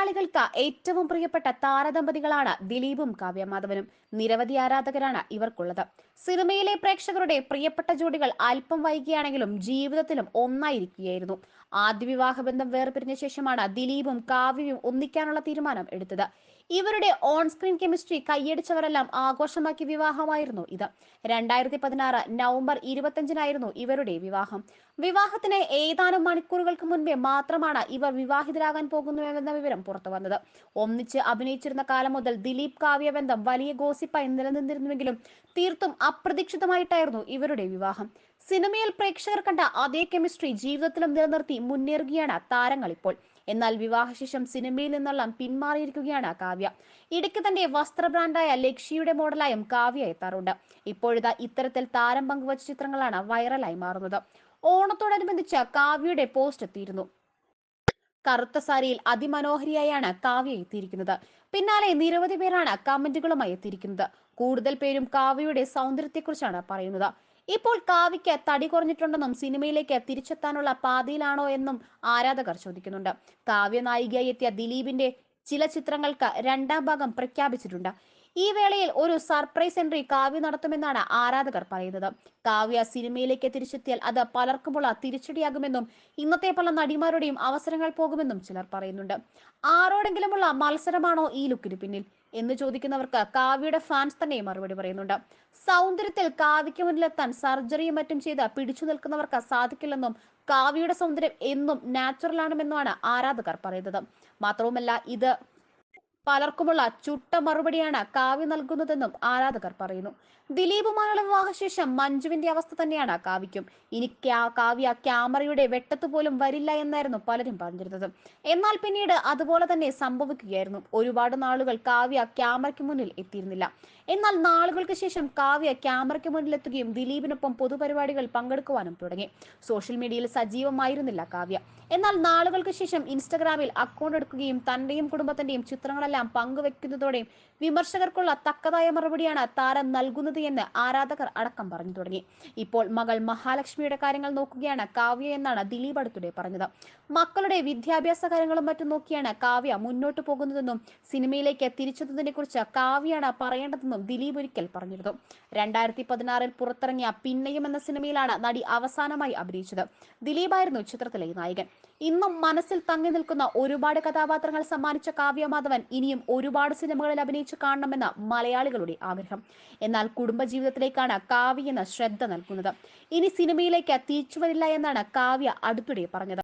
മലയാളികൾക്ക് ഏറ്റവും പ്രിയപ്പെട്ട താരദമ്പതികളാണ് ദിലീപും കാവ്യമാധവനും. നിരവധി ആരാധകരാണ് ഇവർക്കുള്ളത്. സിനിമയിലെ പ്രേക്ഷകരുടെ പ്രിയപ്പെട്ട ജോഡികൾ അല്പം വൈകിയാണെങ്കിലും ജീവിതത്തിലും ഒന്നായിരിക്കുകയായിരുന്നു. ആദ്യ വിവാഹബന്ധം വേർപിരിഞ്ഞ ശേഷമാണ് ദിലീപും കാവ്യയും ഒന്നിക്കാനുള്ള തീരുമാനം എടുത്തത്. ഇവരുടെ ഓൺ സ്ക്രീൻ കെമിസ്ട്രി കൈയടിച്ചവരെല്ലാം ആഘോഷമാക്കിയ വിവാഹമായിരുന്നു ഇത്. രണ്ടായിരത്തി പതിനാറ് നവംബർ ഇരുപത്തിയഞ്ചിനായിരുന്നു ഇവരുടെ വിവാഹം. വിവാഹത്തിന് ഏതാനും മണിക്കൂറുകൾക്ക് മുൻപേ മാത്രമാണ് ഇവർ വിവാഹിതരാകാൻ പോകുന്നു എന്ന വിവരം പുറത്തു വന്നത്. ഒന്നിച്ച് അഭിനയിച്ചിരുന്ന കാലം മുതൽ ദിലീപ് കാവ്യബന്ധം വലിയ ഗോസിപ്പായി നിലനിന്നിരുന്നുവെങ്കിലും തീർത്തും അപ്രതീക്ഷിതമായിട്ടായിരുന്നു ഇവരുടെ വിവാഹം. സിനിമയിൽ പ്രേക്ഷകർ കണ്ട അതേ കെമിസ്ട്രി ജീവിതത്തിലും നിലനിർത്തി മുന്നേറുകയാണ് താരങ്ങൾ ഇപ്പോൾ. എന്നാൽ വിവാഹശേഷം സിനിമയിൽ നിന്നെല്ലാം പിന്മാറിയിരിക്കുകയാണ് കാവ്യ. ഇടയ്ക്ക് തന്റെ വസ്ത്ര ബ്രാൻഡായ ലക്ഷിയുടെ മോഡലായും കാവ്യ എത്താറുണ്ട്. ഇപ്പോഴിതാ ഇത്തരത്തിൽ താരം പങ്കുവച്ച ചിത്രങ്ങളാണ് വൈറലായി മാറുന്നത്. ഓണത്തോടനുബന്ധിച്ച് കാവ്യയുടെ പോസ്റ്റ് എത്തിയിരുന്നു. കറുത്ത സാരിയിൽ അതിമനോഹരിയായാണ് കാവ്യ എത്തിയിരിക്കുന്നത്. പിന്നാലെ നിരവധി പേരാണ് കമന്റുകളുമായി എത്തിയിരിക്കുന്നത്. കൂടുതൽ പേരും കാവ്യയുടെ സൗന്ദര്യത്തെക്കുറിച്ചാണ് പറയുന്നത്. ഇപ്പോൾ കാവ്യയ്ക്ക് തടി കുറഞ്ഞിട്ടുണ്ടെന്നും സിനിമയിലേക്ക് തിരിച്ചെത്താനുള്ള പാതയിലാണോ എന്നും ആരാധകർ ചോദിക്കുന്നുണ്ട്. കാവ്യ നായികയായി എത്തിയ ദിലീപിന്റെ ചില ചിത്രങ്ങൾക്ക് രണ്ടാം ഭാഗം പ്രഖ്യാപിച്ചിട്ടുണ്ട്. ഈ വേളയിൽ ഒരു സർപ്രൈസ് എൻട്രി കാവ്യ നടത്തുമെന്നാണ് ആരാധകർ പറയുന്നത്. കാവ്യ സിനിമയിലേക്ക് തിരിച്ചെത്തിയാൽ അത് പലർക്കുമുള്ള തിരിച്ചടിയാകുമെന്നും ഇന്നത്തെ പല നടിമാരുടെയും അവസരങ്ങൾ പോകുമെന്നും ചിലർ പറയുന്നുണ്ട്. ആരോടെങ്കിലുമുള്ള മത്സരമാണോ ഈ ലുക്കിന് പിന്നിൽ? എന്ന് ചോദിക്കുന്നവർക്ക് കാവ്യയുടെ ഫാൻസ് തന്നെ മറുപടി പറയുന്നുണ്ട്. സൗന്ദര്യത്തിൽ കാവ്യയ്ക്ക് മുന്നിലെത്താൻ സർജറിയും മറ്റും ചെയ്ത് പിടിച്ചു നിൽക്കുന്നവർക്ക് സാധിക്കില്ലെന്നും കാവ്യയുടെ സൗന്ദര്യം എന്നും നാച്ചുറൽ ആണെന്നുമാണ് ആരാധകർ പറയുന്നത്. മാത്രവുമല്ല ഇത് പലർക്കുമുള്ള ചുട്ട മറുപടിയാണ് കാവ്യ നൽകുന്നതെന്നും ആരാധകർ പറയുന്നു. ദിലീപുമായുള്ള വിവാഹശേഷം മഞ്ജുവിന്റെ അവസ്ഥ തന്നെയാണ് കാവ്യയ്ക്കും. ഇനി കാവ്യ ക്യാമറയുടെ വെട്ടത്ത് പോലും വരില്ല എന്നായിരുന്നു പലരും പറഞ്ഞിരുന്നത്. എന്നാൽ പിന്നീട് അതുപോലെ തന്നെ സംഭവിക്കുകയായിരുന്നു. ഒരുപാട് നാളുകൾ കാവ്യ ക്യാമറയ്ക്ക് മുന്നിൽ എത്തിയിരുന്നില്ല. എന്നാൽ നാളുകൾക്ക് ശേഷം കാവ്യ ക്യാമറയ്ക്ക് മുന്നിൽ എത്തുകയും ദിലീപിനൊപ്പം പൊതുപരിപാടികൾ പങ്കെടുക്കുവാനും തുടങ്ങി. സോഷ്യൽ മീഡിയയിൽ സജീവമായിരുന്നില്ല കാവ്യ. എന്നാൽ നാളുകൾക്ക് ശേഷം ഇൻസ്റ്റഗ്രാമിൽ അക്കൗണ്ട് എടുക്കുകയും തന്റെയും കുടുംബത്തിന്റെയും ചിത്രങ്ങളെല്ലാം പങ്കുവെക്കുന്നതോടെയും വിമർശകർക്കുള്ള തക്കതായ മറുപടിയാണ് താരം നൽകുന്നത് എന്ന് ആരാധകർ അടക്കം പറഞ്ഞു തുടങ്ങി. ഇപ്പോൾ മകൾ മഹാലക്ഷ്മിയുടെ കാര്യങ്ങൾ നോക്കുകയാണ് കാവ്യ എന്നാണ് ദിലീപ് അടുത്തിടെ പറഞ്ഞത്. മക്കളുടെ വിദ്യാഭ്യാസ കാര്യങ്ങളും മറ്റും നോക്കിയാണ് കാവ്യ മുന്നോട്ട് പോകുന്നതെന്നും സിനിമയിലേക്ക് തിരിച്ചെത്തുന്നതിനെ കുറിച്ച് കാവ്യാണ് പറയേണ്ടതെന്നും ദിലീപ് ഒരിക്കൽ പറഞ്ഞിരുന്നു. രണ്ടായിരത്തി പതിനാറിൽ പുറത്തിറങ്ങിയ പിന്നയും എന്ന സിനിമയിലാണ് നടി അവസാനമായി അഭിനയിച്ചത്. ദിലീപായിരുന്നു ചിത്രത്തിലെ നായകൻ. ഇന്നും മനസ്സിൽ തങ്ങി നിൽക്കുന്ന ഒരുപാട് കഥാപാത്രങ്ങൾ സമ്മാനിച്ച കാവ്യമാധവൻ ഇനിയും ഒരുപാട് സിനിമകളിൽ അഭിനയിച്ചു കാണണമെന്ന മലയാളികളുടെ ആഗ്രഹം. എന്നാൽ കുടുംബജീവിതത്തിലേക്കാണ് കാവ്യ എന്ന ശ്രദ്ധ നൽകുന്നത്. ഇനി സിനിമയിലേക്ക് തിരിച്ചു വരില്ല എന്നാണ് കാവ്യ അടുത്തിടെ പറഞ്ഞത്.